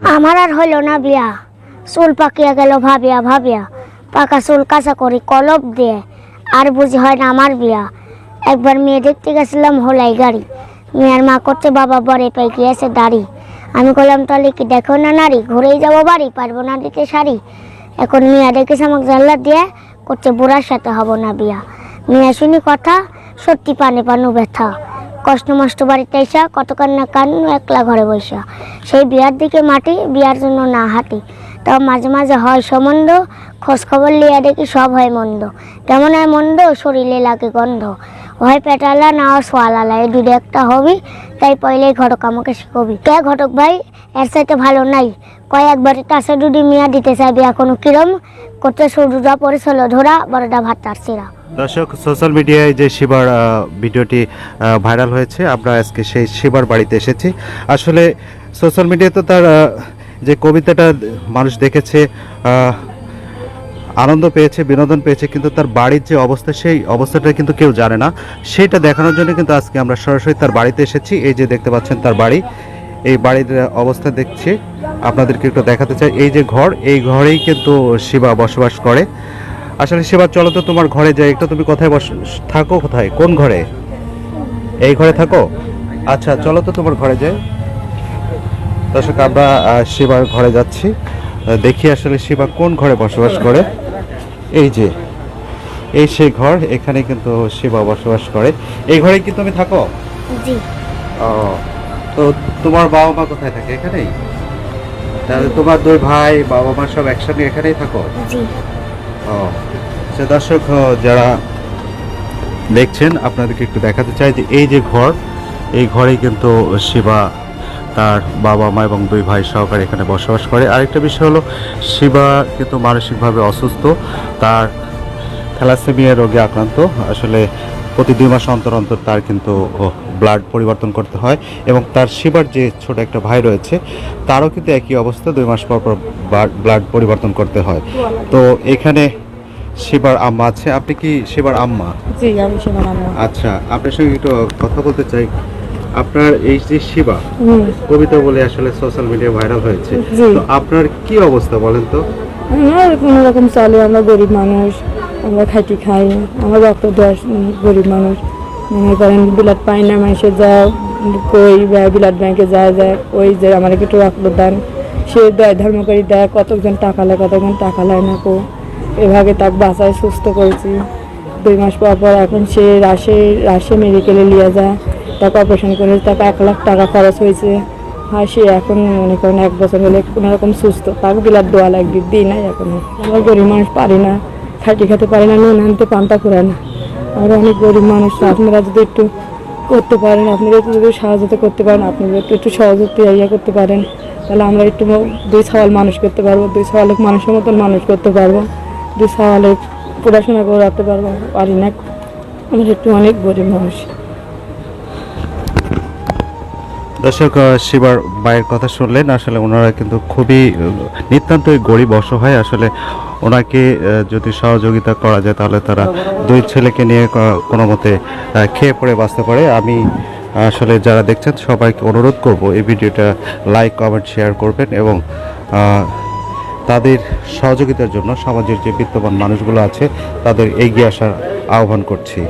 আমার আর হইল না বিয়া। চুল পাকিয়া গেল ভাবিয়া ভাবিয়া। পাকা চুল কাঁচা করি কলপ দিয়ে। আর বুঝি হয় না আমার বিয়া। একবার মেয়ে দেখতে গেছিলাম হোলাই গাড়ি। মেয়ের মা করছে, বাবা বরে পাই গিয়েছে দাড়ি। আমি বললাম তাহলে কি দেখো না নারী? ঘুরেই যাব বাড়ি, পারব না দিতে শাড়ি? এখন মেয়ে দেখেছে আমাকে জানলা দিয়ে, করছে, বুড়ার সাথে হব না বিয়া। মেয়ে শুনি কথা, সত্যি পানে পানু ব্যথা। কষ্ট মষ্ট বাড়িতে এসা কত কান্না কান্নু একলা ঘরে বসা। সেই বিয়ার দিকে মাটি, বিয়ার জন্য না হাঁটি। তাও মাঝে মাঝে হয় সম্বন্ধ খোঁজ খবর লিয়া দেখি সব হয় মন্দ। কেমন হয় মন্দ, শরীরে লাগে গন্ধ। হয় পেটালা, না সোয়ালালা। এই দুটো একটা হবি, তাই পয়লেই ঘটক আমাকে শিখবি কে ঘটক ভাই? এর সাথে ভালো নাই। কয়েকবার টাসা ডুডি মিয়া দিতে চাইবি এখনও কিরম? করতে সরুটা পরিচল ধরা, বড়টা ভাত তার সিরা দর্শক সোশ্যাল মিডিয়ায় যে শিবার ভিডিওটি ভাইরাল হয়েছে, আমরা আজকে সেই শিবার বাড়িতে এসেছি। আসলে সোশ্যাল মিডিয়াতে তার যে কবিতাটা মানুষ দেখেছে আনন্দ পেয়েছে, বিনোদন পেয়েছে, কিন্তু তার বাড়ির যে অবস্থা, সেই অবস্থাটা কিন্তু কেউ জানে না। সেটা দেখানোর জন্য কিন্তু আজকে আমরা সরাসরি তার বাড়িতে এসেছি। এই যে দেখতে পাচ্ছেন তার বাড়ি, এই বাড়ির অবস্থা দেখছি। আপনাদেরকে একটু দেখাতে চাই। এই যে ঘর, এই ঘরেই কিন্তু শিবা বসবাস করে। আসলে শিবা চলো তো তোমার ঘরে যাই। একটু তুমি কোথায় বস থাকো কোথায়? কোন ঘরে? এই ঘরে থাকো? আচ্ছা চলো তো তোমার ঘরে যাই। দর্শক আমরা শিবার ঘরে যাচ্ছি। দেখি আসলে শিবা কোন ঘরে বসবাস করে। এই যে এই সেই ঘর এখানে কিন্তু সেবা বসবাস করে। এই ঘরে কি তুমি থাকো? জি। ও, তো তোমার বাবা মা কোথায় থাকে? এখানেই? তাহলে তোমার দুই ভাই বাবা মা সব একসঙ্গে এখানেই থাকো? জি। ও। সে দর্শক যারা দেখছেন, আপনাদেরকে একটু দেখাতে চাই যে এই যে ঘর, এই ঘরেই কিন্তু শিবা তার বাবা মা এবং দুই ভাই সহকারে এখানে বসবাস করে। আরেকটা বিষয় হলো, শিবা কিন্তু মানসিকভাবে অসুস্থ, তার থ্যালাসেমিয়া রোগে আক্রান্ত। আসলে প্রতি দুই মাস অন্তর অন্তর তার কিন্তু ব্লাড পরিবর্তন করতে হয় এবং তার শিবার যে ছোট একটা ভাই রয়েছে তারও কিন্তু একই অবস্থা দুই মাস পর পর ব্লাড পরিবর্তন করতে হয়। তো এখানে শিবার আম্মা আছে। আপনি কি শিবার আম্মা? জি আমি সেবা নামা আচ্ছা আপনার সঙ্গে একটু কথা বলতে চাই। আপনার এই যে শিবা কবিতা বলে আসলে সোশ্যাল মিডিয়ায় ভাইরাল হয়েছে। তো আপনার কি অবস্থা বলেন তো? আমার কোনো রকম চলে আমরা গরিব মানুষ আমরা খাইটি খাই আমরা রক্ত দেওয়ার উম, গরিব মানুষ। মনে করেন বিলাট পাই না মানুষে যা কই বিলাট ব্যাংকে যায় যায় ওই যে আমার একটু রক্ত দেন। সে দয় ধর্ম করে দেয় কতজন টাকা লাগে কতজন টাকা লায় না কো। এভাবে তাকে বাঁচায়, সুস্থ করেছি। দুই মাস পর পর এখন সে রাশে রাশে মেডিকেলে নিয়ে যায়, তাকে অপারেশন করে, তাকে এক লাখ টাকা খরচ হয়েছে। আর সে এখন মনে করেন এক বছর হলে কোনো রকম সুস্থ, তাকে বিলার দোয়া লাগবে, দিই নাই এখন। আমরা গরিব মানুষ পারি না, খাটি খেতে পারি না, নুন আনতে পান্তা করে না। আমরা অনেক গরিব মানুষ, আপনারা যদি একটু করতে পারেন, আপনারা যদি সাহায্য করতে পারেন আপনারা একটু একটু সহযোগিতা ইয়ে করতে পারেন, তাহলে আমরা একটু দুই সওয়াল মানুষ করতে পারব, দুই সওয়ালে মানুষের মতন মানুষ করতে পারব, দুই সওয়ালে পড়াশোনা করে রাখতে পারব, পারি না। আমরা একটু অনেক গরিব মানুষ। দর্শক শিবার মায়ের কথা শুনলেন, আসলে ওনারা কিন্তু খুবই নিতান্তই গরিব, অসহায়, আসলে ওনাকে যদি সহযোগিতা করা যায় তাহলে তারা দুই ছেলেকে নিয়ে কোনো মতে খেয়ে পড়ে বাঁচতে পারে। আমি আসলে যারা দেখছেন সবাইকে অনুরোধ করব এই ভিডিওটা লাইক, কমেন্ট, শেয়ার করবেন এবং তাদের সহযোগিতার জন্য সমাজের যে বিত্তবান মানুষগুলো আছে তাদের এগিয়ে আসার আহ্বান করছি।